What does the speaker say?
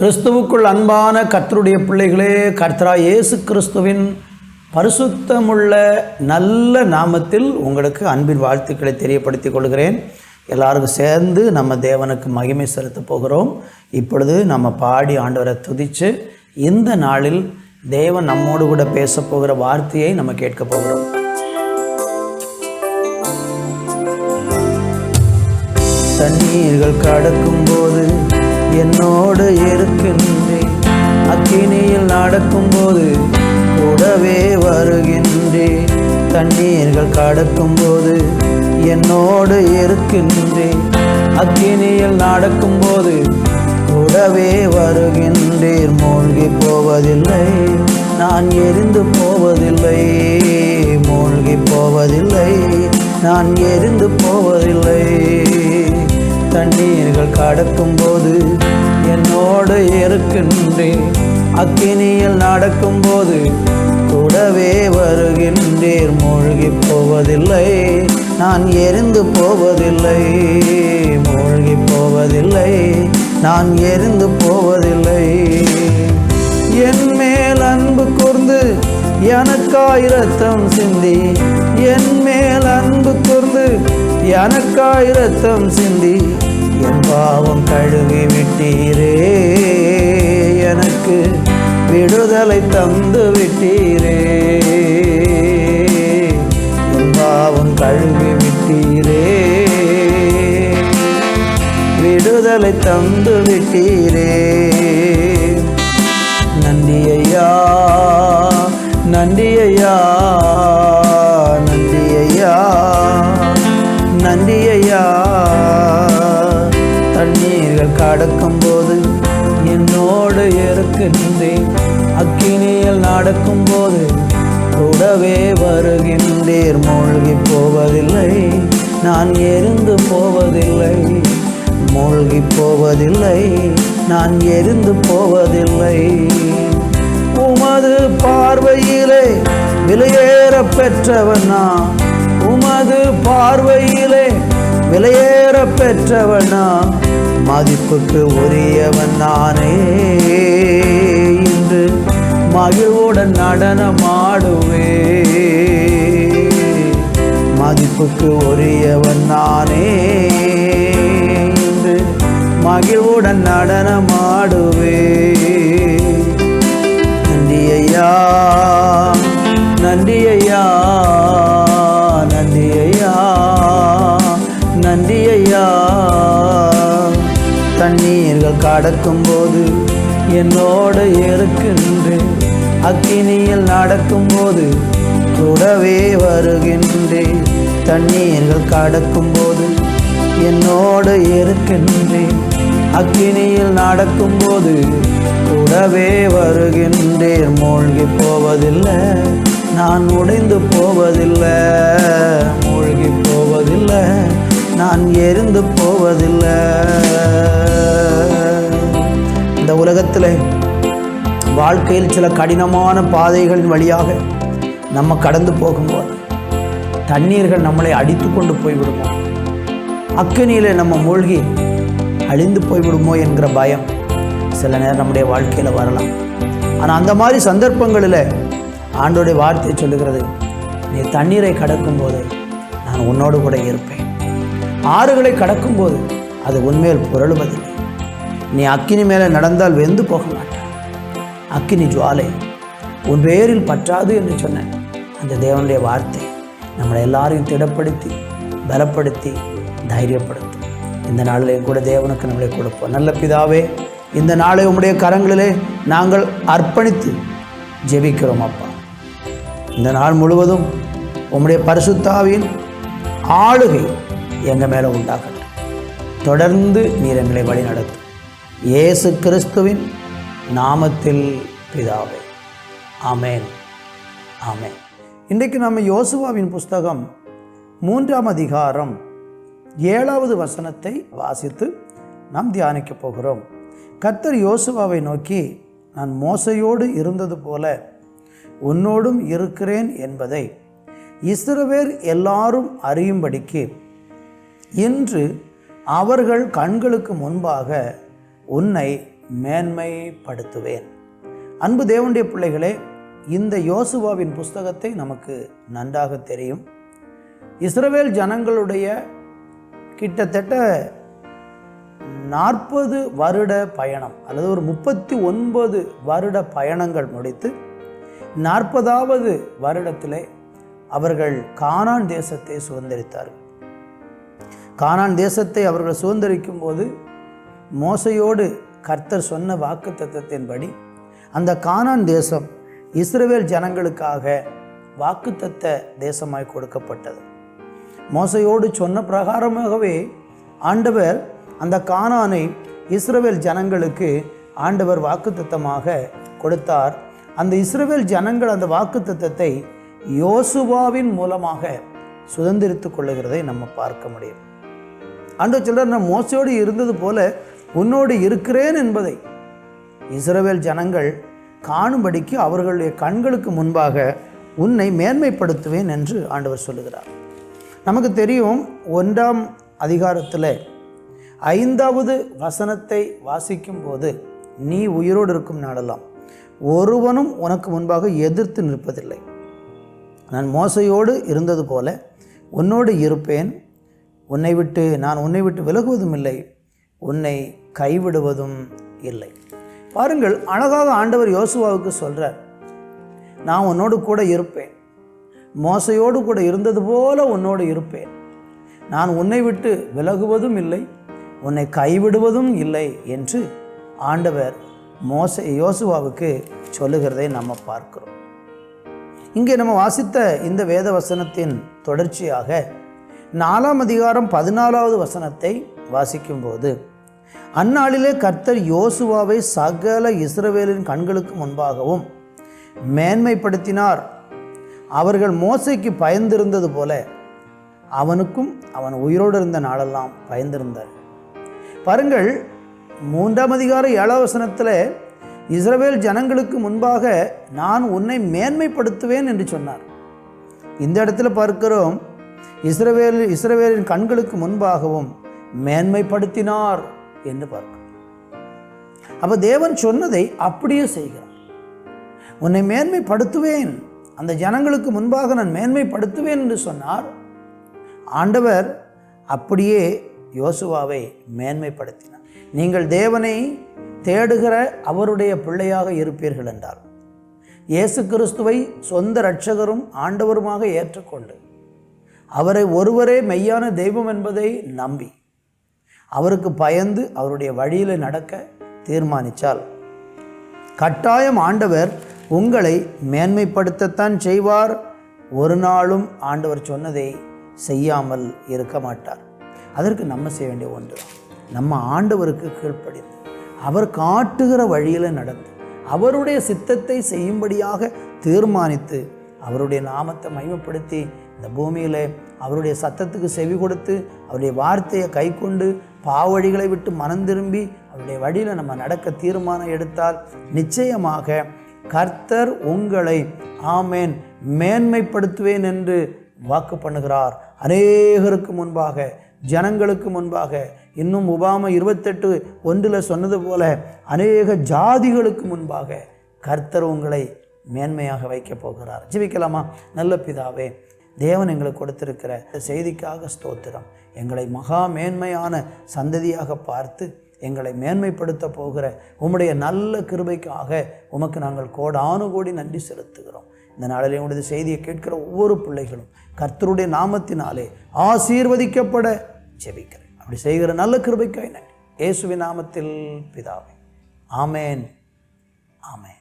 கிறிஸ்துவுக்குள் அன்பான கர்த்தருடைய பிள்ளைகளே கர்த்தரா இயேசு கிறிஸ்துவின் பரிசுத்தமுள்ள நல்ல நாமத்தில் உங்களுக்கு அன்பின் வாழ்த்துக்களை தெரியப்படுத்திக் கொள்கிறேன். எல்லாருக்கும் சேர்ந்து நம்ம தேவனுக்கு மகிமை செலுத்த போகிறோம். இப்பொழுது நம்ம பாடி ஆண்டவரை துதித்து இந்த நாளில் தேவன் நம்மோடு கூட பேச போகிற வார்த்தையை நம்ம கேட்க போகிறோம். தண்ணீர்கள் கடக்கும்போது என்னோடு இருக்கின்றேன். அக்கினியில் நடக்கும்போது கூடவே வருகின்றேன். தண்ணீர்கள் கடக்கும்போது என்னோடு இருக்கின்றேன். அக்கினியில் நடக்கும்போது கூடவே வருகின்றீர் மூழ்கி போவதில்லை நான் எரிந்து போவதில்லை. மூழ்கி போவதில்லை நான் எரிந்து போவதில்லை. தண்ணீர்கள் கடக்கும்போது என்னோடு இருக்கின்றேன் அக்கினியில் நடக்கும்போது கூடவே வருகின்றீர். மூழ்கி போவதில்லை நான் எரிந்து போவதில்லை. மூழ்கி போவதில்லை நான் எரிந்து போவதில்லை. என் மேல் அன்பு கூர்ந்து எனக்காயிரத்தம் சிந்தி என் மேல் அன்பு கூர்ந்து எனக்காய் ரத்தம் சிந்தி என் பாவம் கழுவி விட்டீரே எனக்கு விடுதலை தந்து விட்டீரே. என் பாவம் கழுவி விட்டீரே விடுதலை தந்து விட்டீரே. நன்றி ஐயா நன்றி ஐயா தண்ணீர்கள் கடக்கும்போது என்னோடு இருக்கின்றேன் அக்கினியில் நடக்கும்போது கூடவே வருகின்றீர். மூழ்கி போவதில்லை நான் எரிந்து போவதில்லை. மூழ்கி போவதில்லை நான் எரிந்து போவதில்லை. உமது பார்வையிலே விலையேற பெற்றவன் நான். உமது பார்வையிலே விலையேற பெற்றவனா மதிப்புக்கு உரியவன் நானே. இன்று மகிழ்வுடன் நடனமாடுவே. மதிப்புக்கு உரியவன் நானே. இன்று மகிழ்வுடன் நடனமாடுவே. நன்றி ஐயா நன்றி ஐயா என்னோடு இருக்கின்றேன். அக்கினியில் நடக்கும் போது கூடவே வருகின்றேன். தண்ணீர்கள் கடக்கும் போது என்னோடு இருக்கின்றேன். அக்கினியில் நடக்கும் போது கூடவே வருகின்றேன். மூழ்கி போவதில்லை நான் உடைந்து போவதில்லை. மூழ்கி போவதில்லை நான் எரிந்து போவதில்லை. நேரத்தில் வாழ்க்கையில் சில கடினமான பாதைகளின் வழியாக நம்ம கடந்து போகும்போது தண்ணீர்கள் நம்மளை அடித்து கொண்டு போய்விடுமோ? அக்கனியில் நம்ம மூழ்கி அழிந்து போய்விடுமோ என்கிற பயம் சில நேரம் நம்முடைய வாழ்க்கையில் வரலாம். ஆனால் அந்த மாதிரி சந்தர்ப்பங்களில் ஆண்டோடைய வார்த்தை சொல்லுகிறது நீ தண்ணீரை கடக்கும்போது நான் உன்னோடு கூட இருப்பேன். ஆறுகளை கடக்கும்போது அது உண்மையில் புரளுவதில்லை. நீ அக்கினி மேலே நடந்தால் வெந்து போக மாட்டாய். அக்கினி ஜுவாலை உன் பேரில் பற்றாது என்று சொன்ன அந்த தேவனுடைய வார்த்தை நம்மளை எல்லாரையும் திடப்படுத்தி பலப்படுத்தி தைரியப்படுத்தும். இந்த நாளிலையும் கூட தேவனுக்கு நம்மளை கொடுப்போம். நல்ல பிதாவே இந்த நாளை உம்முடைய கரங்களிலே நாங்கள் அர்ப்பணித்து ஜெபிக்கிறோம் அப்பா. இந்த நாள் முழுவதும் உம்முடைய பரிசுத்தாவின் ஆளுகை எங்கள் மேலே உண்டாகட்டும். தொடர்ந்து நீர் எங்களை வழி நடத்தும் இயேசு கிறிஸ்துவின் நாமத்தில் பிதாவே. ஆமேன். ஆமேன். இன்றைக்கு நம்ம யோசுவாவின் புஸ்தகம் மூன்றாம் அதிகாரம் ஏழாவது வசனத்தை வாசித்து நாம் தியானிக்கப் போகிறோம். கர்த்தர் யோசுவாவை நோக்கி நான் மோசையோடு இருந்தது போல உன்னோடும் இருக்கிறேன் என்பதை இஸ்ரவேர் எல்லாரும் அறியும்படிக்கு இன்று அவர்கள் கண்களுக்கு முன்பாக உன்னை மேன்மைப்படுத்துவேன். அன்பு தேவனுடைய பிள்ளைகளே இந்த யோசுவாவின் புஸ்தகத்தை நமக்கு நன்றாக தெரியும். இஸ்ரவேல் ஜனங்களுடைய கிட்டத்தட்ட நாற்பது வருட பயணம் அல்லது ஒரு முப்பத்தி ஒன்பது வருட பயணங்கள் முடித்து நாற்பதாவது வருடத்திலே அவர்கள் கானான் தேசத்தை சுதந்திரித்தார்கள். கானான் தேசத்தை அவர்கள் சுதந்திரிக்கும் போது மோசையோடு கர்த்தர் சொன்ன வாக்கு தத்தத்தின்படி அந்த கானான் தேசம் இஸ்ரவேல் ஜனங்களுக்காக வாக்குத்தத்த தேசமாய் கொடுக்கப்பட்டது. மோசையோடு சொன்ன பிரகாரமாகவே ஆண்டவர் அந்த கானானை இஸ்ரவேல் ஜனங்களுக்கு ஆண்டவர் வாக்குத்தத்தமாக கொடுத்தார். அந்த இஸ்ரவேல் ஜனங்கள் அந்த வாக்குத்தத்தத்தை யோசுவாவின் மூலமாக சுதந்திரித்து கொள்ளுகிறதை நம்ம பார்க்க முடியும். ஆண்டு சிலர் நான் மோசையோடு இருந்தது போல உன்னோடு இருக்கிறேன் என்பதை இஸ்ரவேல் ஜனங்கள் காணும்படிக்கு அவர்களுடைய கண்களுக்கு முன்பாக உன்னை மேன்மைப்படுத்துவேன் என்று ஆண்டவர் சொல்லுகிறார். நமக்கு தெரியும் ஒன்றாம் அதிகாரத்தில் ஐந்தாவது வசனத்தை வாசிக்கும் போது நீ உயிரோடு இருக்கும் நாளெல்லாம் ஒருவனும் உனக்கு முன்பாக எதிர்த்து நிற்பதில்லை. நான் மோசையோடு இருந்தது போல உன்னோடு இருப்பேன். உன்னை விட்டு நான் உன்னை விட்டு விலகுவதும் இல்லை. உன்னை கைவிடுவதும் இல்லை. பாருங்கள் அழகாக ஆண்டவர் யோசுவாவுக்கு சொல்கிறார் நான் உன்னோடு கூட இருப்பேன். மோசையோடு கூட இருந்தது போல உன்னோடு இருப்பேன். நான் உன்னை விட்டு விலகுவதும் இல்லை உன்னை கைவிடுவதும் இல்லை என்று ஆண்டவர் மோச யோசுவாவுக்கு சொல்லுகிறதை நம்ம பார்க்கிறோம். இங்கே நம்ம வாசித்த இந்த வேத வசனத்தின் தொடர்ச்சியாக நாலாம் அதிகாரம் பதினாலாவது வசனத்தை வாசிக்கும்போது அந்நாளிலே கர்த்தர் யோசுவாவை சகல இஸ்ரவேலின் கண்களுக்கு முன்பாகவும் மேன்மைப்படுத்தினார். அவர்கள் மோசைக்கு பயந்திருந்தது போல அவனுக்கும் அவன் உயிரோடு இருந்த நாளெல்லாம் பயந்திருந்தார் பாருங்கள் மூன்றாம் அதிகார ஏழாவசனத்தில் இஸ்ரவேல் ஜனங்களுக்கு முன்பாக நான் உன்னை மேன்மைப்படுத்துவேன் என்று சொன்னார். இந்த இடத்துல பார்க்கிறோம் இஸ்ரவேல் இஸ்ரவேலின் கண்களுக்கு முன்பாகவும் மேன்மைப்படுத்தினார். என்று பார்க்கும். அப்போ தேவன் சொன்னதை அப்படியே செய்கிறார். உன்னை மேன்மைப்படுத்துவேன். அந்த ஜனங்களுக்கு முன்பாக நான் மேன்மைப்படுத்துவேன் என்று சொன்னார். ஆண்டவர் அப்படியே யோசுவாவை மேன்மைப்படுத்தினார். நீங்கள் தேவனை தேடுகிற அவருடைய பிள்ளையாக இருப்பீர்கள் என்றார். இயேசு கிறிஸ்துவை சொந்த இரட்சகரும் ஆண்டவருமாக ஏற்றுக்கொண்டு அவரை ஒருவரே மெய்யான தெய்வம் என்பதை நம்பி அவருக்கு பயந்து அவருடைய வழியில் நடக்க தீர்மானித்தால் கட்டாயம் ஆண்டவர் உங்களை மேன்மைப்படுத்தத்தான் செய்வார். ஒரு நாளும் ஆண்டவர் சொன்னதை செய்யாமல் இருக்க மாட்டார். அதற்கு நம்ம செய்ய வேண்டிய ஒன்று நம்ம ஆண்டவருக்கு கீழ்ப்படிந்து அவர் காட்டுகிற வழியில் நடந்து அவருடைய சித்தத்தை செய்யும்படியாக தீர்மானித்து அவருடைய நாமத்தை மையப்படுத்தி இந்த பூமியில் அவருடைய சத்தத்துக்கு செவி கொடுத்து அவருடைய வார்த்தையை கை கொண்டு பாவழிகளை விட்டு மனம் திரும்பி அவருடைய வழியில் நம்ம நடக்க தீர்மானம் எடுத்தால் நிச்சயமாக கர்த்தர் உங்களை ஆமேன் மேன்மைப்படுத்துவேன் என்று வாக்கு பண்ணுகிறார். அநேகருக்கு முன்பாக ஜனங்களுக்கு முன்பாக இன்னும் ஒபாமா இருபத்தெட்டு ஒன்றில் சொன்னது போல அநேக ஜாதிகளுக்கு முன்பாக கர்த்தர் உங்களை மேன்மையாக வைக்கப் போகிறார். ஜீவிக்கலாமா நல்ல பிதாவே தேவன் எங்களுக்கு கொடுத்திருக்கிற செய்திக்காக ஸ்தோத்திரம். எங்களை மகா மேன்மையான சந்ததியாக பார்த்து எங்களை மேன்மைப்படுத்த போகிற உம்முடைய நல்ல கிருபைக்காக உமக்கு நாங்கள் கோடானு கோடி நன்றி செலுத்துகிறோம். இந்த நாளில் உங்களுடைய செய்தியை கேட்கிற ஒவ்வொரு பிள்ளைகளும் கர்த்தருடைய நாமத்தினாலே ஆசீர்வதிக்கப்பட ஜெபிக்கிறேன். அப்படி செய்கிற நல்ல கிருபைக்காய் நன்றி. இயேசுவின் நாமத்தில் பிதாவே. ஆமேன். ஆமேன்.